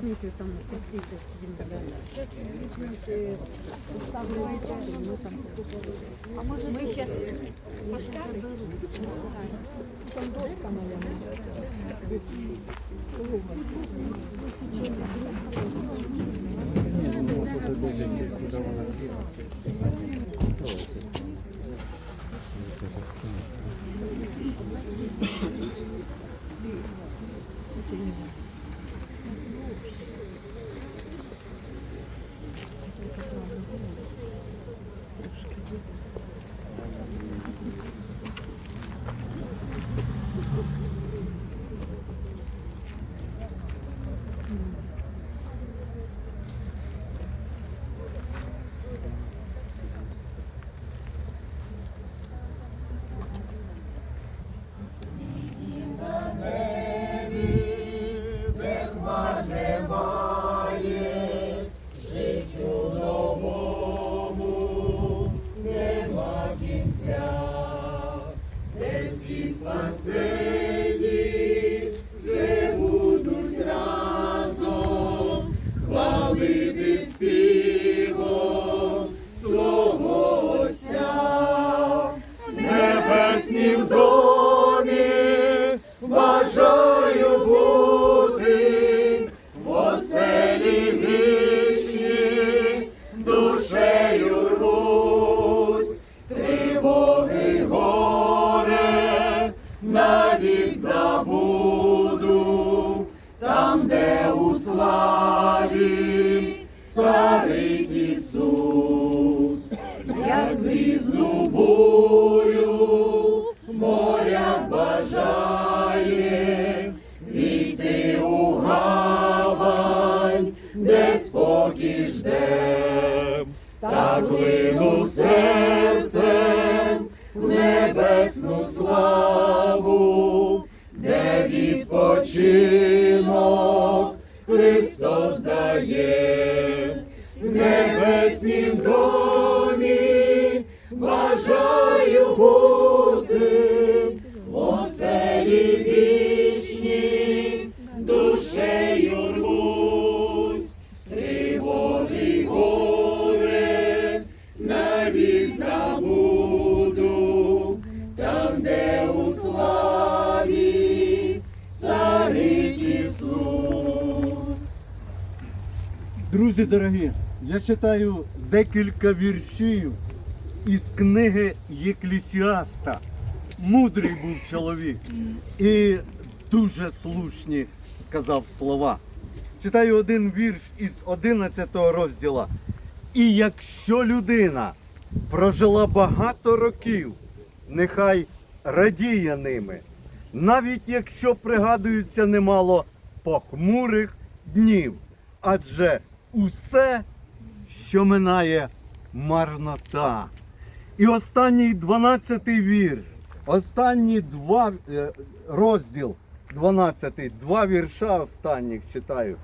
Дмитрий там постійкость він буде. Зараз лічно е, поставлю вечір, ну там покупали. А може ми зараз Там доска, мабуть. Небесні відпочинок Христос дає. В небеснім домі бажаю бути. В оселі вічні, душею рвусь, тривоги горе, навіть забуду, Друзі дорогі, я читаю декілька віршів із книги Єклісіаста. Мудрий був чоловік і дуже слушні казав слова. Читаю один вірш із 11 розділа. І якщо людина прожила багато років, нехай радіє ними, навіть якщо пригадується немало похмурих днів, адже усе, що минає марнота. І останній 12-й вірш, останні два е, розділ 12, два вірша останніх читаю.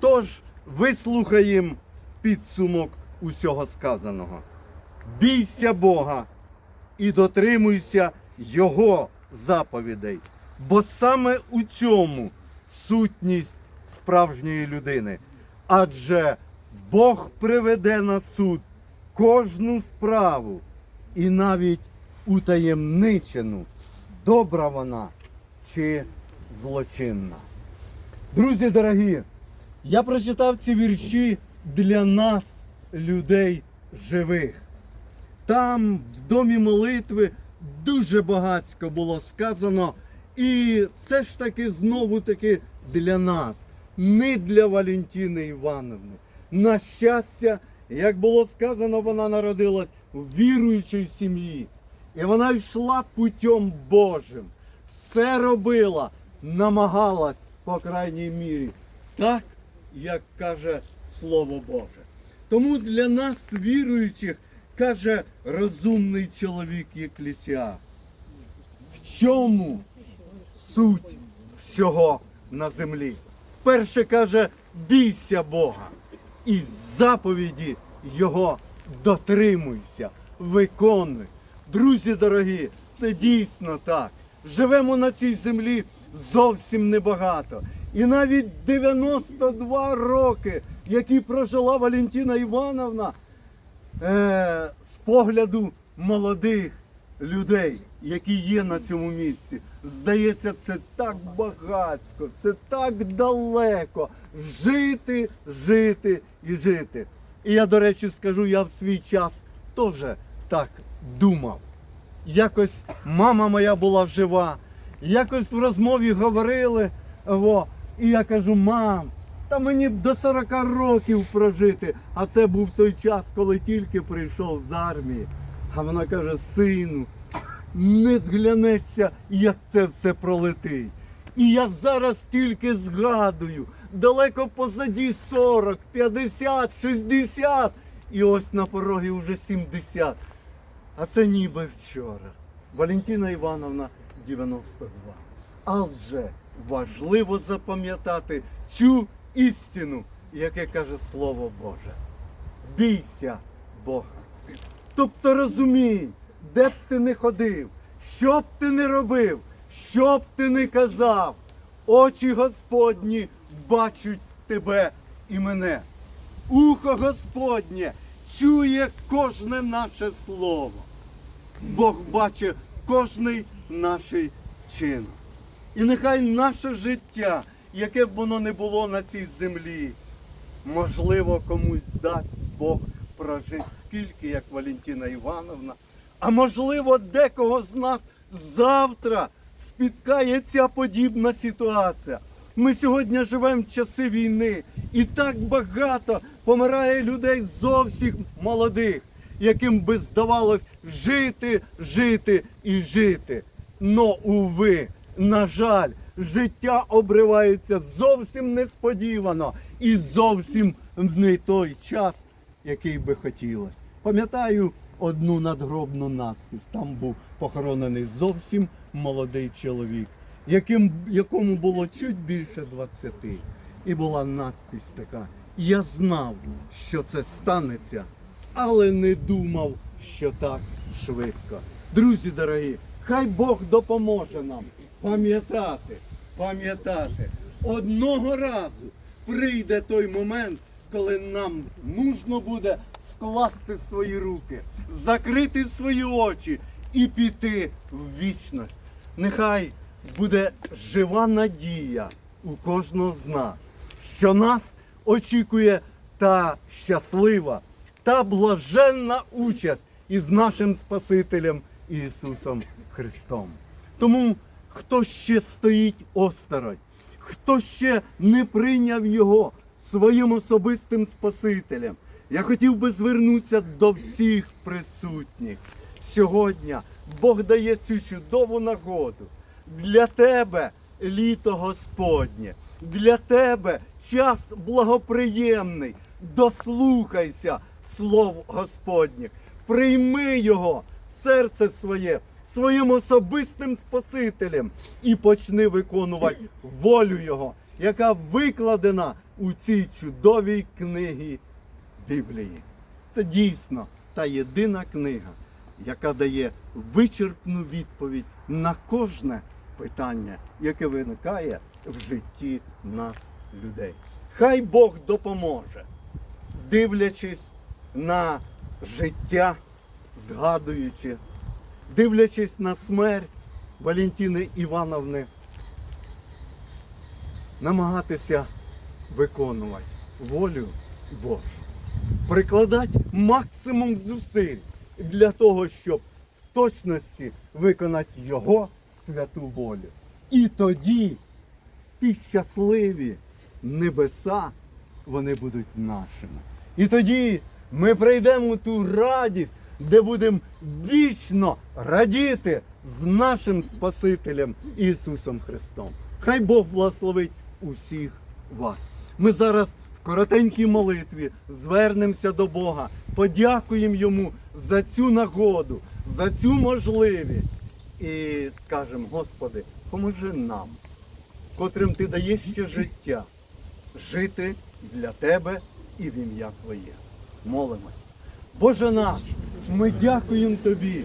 Тож вислухаємо підсумок усього сказаного. Бійся Бога і дотримуйся Його заповідей, бо саме у цьому сутність справжньої людини. Адже Бог приведе на суд кожну справу і навіть утаємничену, добра вона чи злочинна. Друзі дорогі, я прочитав ці вірші для нас, людей живих. Там, в домі молитви, дуже багатько було сказано. І це ж таки знову таки для нас, не для Валентини Івановни. На щастя, як було сказано, вона народилась в віруючій сім'ї. І вона йшла путем Божим. Все робила, намагалась, по крайній мірі, так, як каже Слово Боже. Тому для нас, віруючих, каже розумний чоловік Єклісіас. В чому суть всього на землі? Перше каже, бійся Бога і заповіді Його дотримуйся, виконуй. Друзі дорогі, це дійсно так. Живемо на цій землі зовсім небагато. І навіть 92 роки, які прожила Валентина Івановна, е, з погляду молодих людей, які є на цьому місці. Здається, це так багатсько, це так далеко. Жити, жити і жити. І я, до речі, скажу, я в свій час теж так думав. Якось мама моя була жива, якось в розмові говорили. Во, і я кажу, мам, та мені до 40 років прожити. А це був той час, коли тільки прийшов з армії. А вона каже, сину, не зглянешся, як це все пролетить. І я зараз тільки згадую, далеко позаді 40, 50, 60, і ось на порогі вже 70. А це ніби вчора. Валентина Івановна 92. Адже важливо запам'ятати цю істину, яке каже Слово Боже. Бійся Бога. Тобто розумій, де б ти не ходив, що б ти не робив, що б ти не казав, очі Господні бачать тебе і мене. Ухо Господнє чує кожне наше слово. Бог бачить кожний наш вчинок. І нехай наше життя, яке б воно не було на цій землі, можливо, комусь дасть Бог прожити скільки, як Валентина Івановна, а можливо, декого з нас завтра спіткає ця подібна ситуація. Ми сьогодні живемо в часи війни, і так багато помирає людей зовсім молодих, яким би здавалось жити, жити і жити. Но, уви, на жаль, життя обривається зовсім несподівано і зовсім в не той час, який би хотілося. Пам'ятаю одну надгробну надпись. Там був похоронений зовсім молодий чоловік, яким, якому було чуть більше 20. І була надпись така. Я знав, що це станеться, але не думав, що так швидко. Друзі дорогі, хай Бог допоможе нам пам'ятати, пам'ятати. Одного разу прийде той момент, коли нам нужно буде скласти свої руки, закрити свої очі і піти в вічність. Нехай буде жива надія у кожного з нас, що нас очікує та щаслива, та блаженна участь із нашим Спасителем Ісусом Христом. Тому хто ще стоїть осторонь, хто ще не прийняв Його своїм особистим Спасителем, я хотів би звернутися до всіх присутніх. Сьогодні Бог дає цю чудову нагоду. Для тебе літо Господнє, для тебе час благоприємний. Дослухайся слов Господніх, прийми його серце своє своїм особистим Спасителем і почни виконувати волю Його, яка викладена у цій чудовій книгі Біблії. Це дійсно та єдина книга, яка дає вичерпну відповідь на кожне питання, яке виникає в житті нас, людей. Хай Бог допоможе, дивлячись на життя, згадуючи, дивлячись на смерть Валентини Івановни, намагатися виконувати волю Божу прикладати максимум зусиль для того, щоб в точності виконати Його святу волю. І тоді ті щасливі небеса, вони будуть нашими. І тоді ми прийдемо у ту радість, де будемо вічно радіти з нашим Спасителем Ісусом Христом. Хай Бог благословить усіх вас. Ми зараз коротенькій молитві звернемося до Бога, подякуємо Йому за цю нагоду, за цю можливість. І скажемо, Господи, поможи нам, котрим ти даєш ще життя, жити для Тебе і в ім'я Твоє. Молимось. Боже наш, ми дякуємо Тобі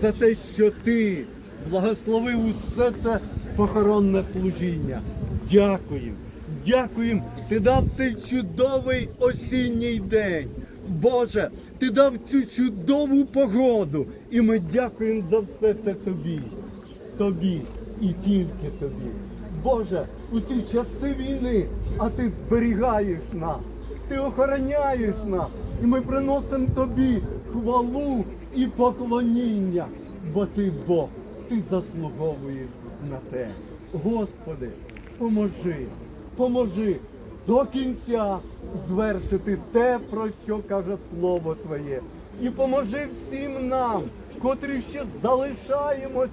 за те, що Ти благословив усе це похоронне служіння. дякуємо. Дякуємо. Ти дав цей чудовий осінній день. Боже, ти дав цю чудову погоду. І ми дякуємо за все це тобі. Тобі і тільки тобі. Боже, у ці часи війни, а ти зберігаєш нас, ти охороняєш нас. І ми приносимо тобі хвалу і поклоніння, бо ти Бог, ти заслуговуєш на те. Господи, поможи, поможи до кінця звершити те, про що каже Слово Твоє. І поможи всім нам, котрі ще залишаємось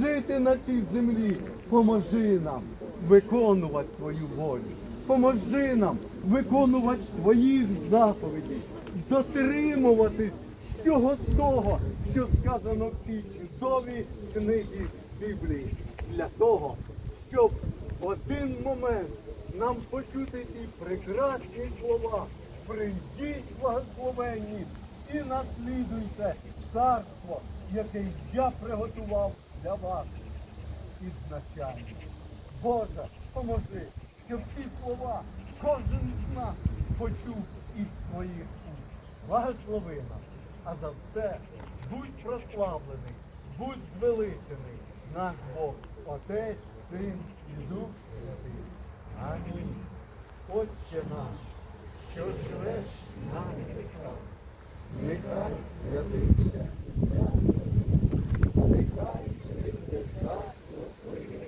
жити на цій землі. Поможи нам виконувати Твою волю. Поможи нам виконувати Твоїх заповідей, дотримуватись всього того, що сказано в цій чудовій книгі Біблії, для того, щоб в один момент нам почути ті прекрасні слова. Прийдіть благословенні і наслідуйте царство, яке я приготував для вас ізначально. Боже, поможи, щоб ці слова кожен з нас почув із твоїх уст. Благослови нас, а за все будь прославлений, будь звеличений наш Бог, Отець, Син і Дух Святий. Амінь. Отче наш, що живеш на небесах, нехай святиться. Нехай прийде царство Твоє,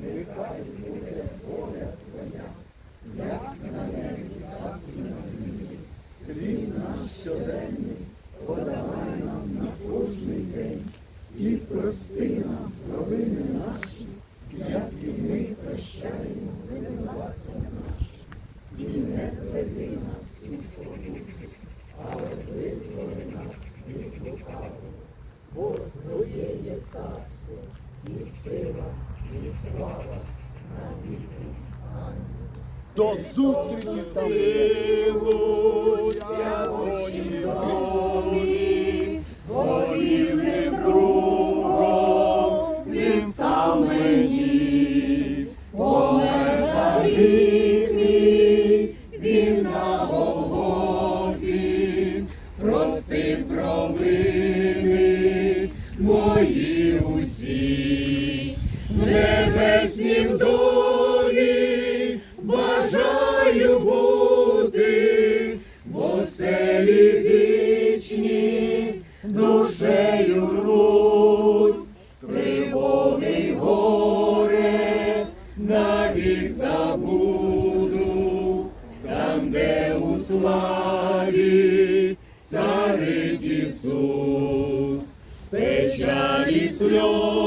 нехай буде воля Твоя, як на небі, так і на землі. Хліб наш щоденний подавай нам на кожний день і прости нам провини наші, як і ми прощаємо винуватцям нашим. І не введи нас у спокусу, але визволи нас від лукавого. Бо Твоє є царство, і сила, і слава на віки. До зустрічі там. Lord.